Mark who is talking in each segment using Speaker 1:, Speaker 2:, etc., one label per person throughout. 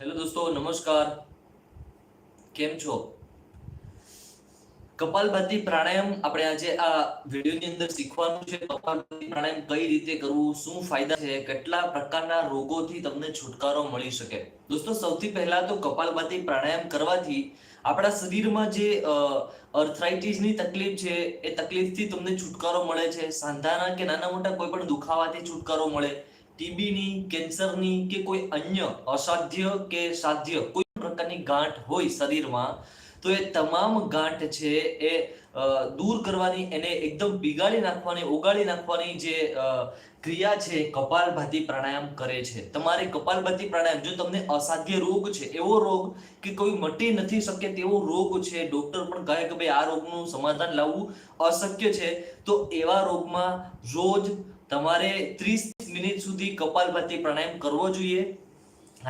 Speaker 1: Hello દોસ્તો, નમસ્કાર. કેમ છો? કપાલભાતી પ્રાણાયામ આપણે આજે આ વિડીયોની અંદર શીખવાનું છે. કપાલભાતી પ્રાણાયામ કઈ રીતે કરવું, શું ફાયદા છે, કેટલા પ્રકારના રોગોથી તમને છુટકારો મળી શકે? દોસ્તો, સૌથી પહેલા તો કપાલભાતી પ્રાણાયામ કરવાથી આપણા શરીરમાં જે અર્થરાઇટિસની તકલીફ છે, એ તકલીફથી તમને છુટકારો મળે છે. સાંધાના કે નાના મોટા કોઈ પણ દુખાવાથી છુટકારો મળે. ટીબીની, કેન્સરની કે કોઈ અન્ય અસાધ્ય કે સાધ્ય કોઈ પ્રકારની ગાંઠ હોય શરીરમાં, તો એ તમામ ગાંઠ છે એ દૂર કરવાની, એને એકદમ પીગાળી નાખવાની, ઓગાળી નાખવાની જે ક્રિયા છે કપાલભાતી પ્રાણાયામ કરે છે. તમારે કપાલભાતી પ્રાણાયામ, જો તમને અસાધ્ય રોગ છે, એવો રોગ કે કોઈ મટી નથી શકે તેવો રોગ છે, ડોક્ટર પણ કહે કે ભાઈ આ રોગનું સમાધાન લાવવું અશક્ય છે, તો એવા રોગમાં રોજ તમારે 30 મિનિટ સુધી કપાલભાતી પ્રાણાયામ કરવો જોઈએ.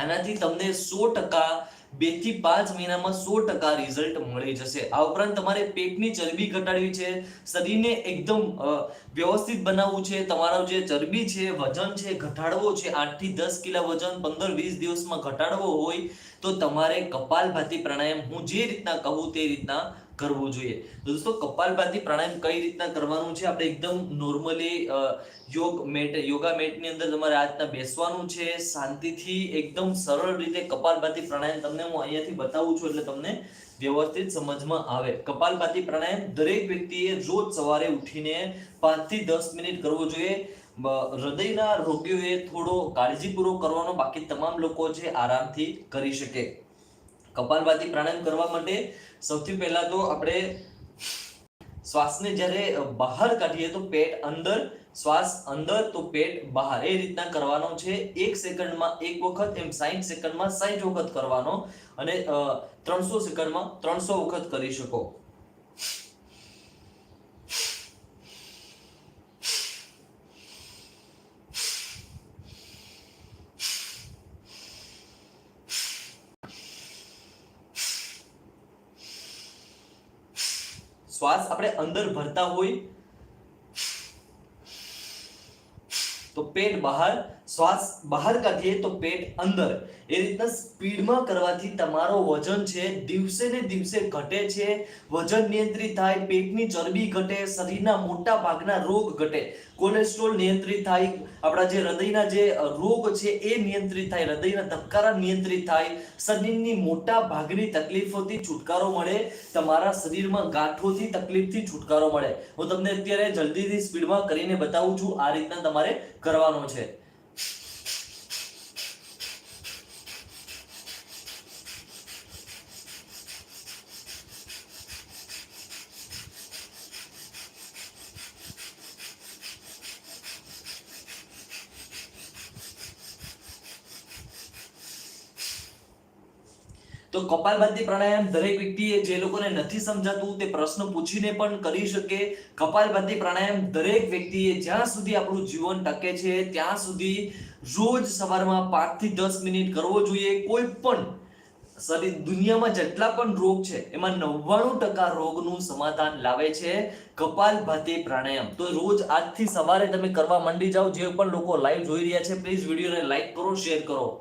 Speaker 1: આનાથી તમને સો ટકા બેથી પાંચ મહિનામાં સો ટકા રિઝલ્ટ મળી જશે. આ ઉપરાંત તમારે પેટની ચરબી ઘટાડવી છે, શરીરને એકદમ વ્યવસ્થિત બનાવવું છે, તમારો જે ચરબી છે, વજન છે, ઘટાડવો છે, આઠથી દસ કિલો વજન પંદર વીસ દિવસમાં ઘટાડવો હોય, તો તમારે કપાલભાતી પ્રાણાયામ હું જે રીતના કહું તે રીતના કરવું જોઈએ. તો દોસ્તો, કપાલભાતી પ્રાણાયામ કઈ રીતના કરવાનું છે? આપણે એકદમ નોર્મલી યોગ મેટ, યોગા મેટની અંદર તમારે આજના બેસવાનું છે. શાંતિથી, એકદમ સરળ રીતે કપાલભાતી પ્રાણાયામ તમને હું અહીંયાથી બતાવું છું એટલે તમને વ્યવસ્થિત સમજમાં આવે. કપાલભાતી પ્રાણાયામ દરેક વ્યક્તિએ રોજ સવારે ઉઠીને પાંચથી દસ મિનિટ કરવો જોઈએ. હૃદયના રોગીઓએ થોડો કાળજીપૂર્વક કરવાનો બાકી તમામ લોકો છે આરામથી કરી શકે. કપાલભાતી પ્રાણાયામ કરવા માટે સૌથી પહેલા તો આપણે શ્વાસને જ્યારે બહાર કાઢીએ તો પેટ અંદર, શ્વાસ અંદર તો પેટ બહાર. એ રીતના કરવાનો છે. એક સેકન્ડમાં એક વખત એમ સાઠ સેકન્ડમાં સાઈઠ વખત કરવાનો અને ત્રણસો સેકન્ડમાં ત્રણસો વખત કરી શકો. શ્વાસ આપણે અંદર ભરતા હોય તો પેટ બહાર, શ્વાસ બહાર કાઢીએ તો પેટ અંદર. એ રીતના સ્પીડમાં કરવાથી તમારો વજન છે દિવસે ને દિવસે ઘટે છે. વજન નિયંત્રિત થાય, પેટની ચરબી ઘટે, શરીરના મોટા ભાગના રોગ ઘટે. કોલેસ્ટ્રોલ નિયંત્રિત થાય, આપણા જે હૃદયના જે રોગ છે એ નિયંત્રિત થાય, હૃદયના ધબકારા નિયંત્રિત થાય. શરીરની મોટા ભાગની તકલીફોથી છુટકારો મળે, તમારા શરીરમાં ગાંઠોથી તકલીફથી છુટકારો મળે. હું તમને અત્યારે જલ્દીથી સ્પીડમાં કરીને બતાવું છું, આ રીતના તમારે કરવાનો છે. તો કપાલભાતી પ્રાણાયામ દરેક વ્યક્તિએ જે લોકોને નથી સમજાતું તે પ્રશ્ન પૂછીને પણ કરી શકે. કપાલભાતી પ્રાણાયામ દરેક વ્યક્તિએ જ્યાં સુધી આપણું જીવન ટકે છે, ત્યાં સુધી રોજ સવારમાં પાંચથી દસ મિનિટ કરવો જોઈએ. કોઈ પણ શરીર દુનિયામાં જેટલા પણ રોગ છે, એમાં નવ્વાણું ટકા રોગનું સમાધાન લાવે છે કપાલભાતી પ્રાણાયામ. તો રોજ આજથી સવારે તમે કરવા માંડી જાઓ, જે પણ લોકો લાઈવ જોઈ રહ્યા છે પ્લીઝ વિડીયોને લાઈક કરો શેર કરો.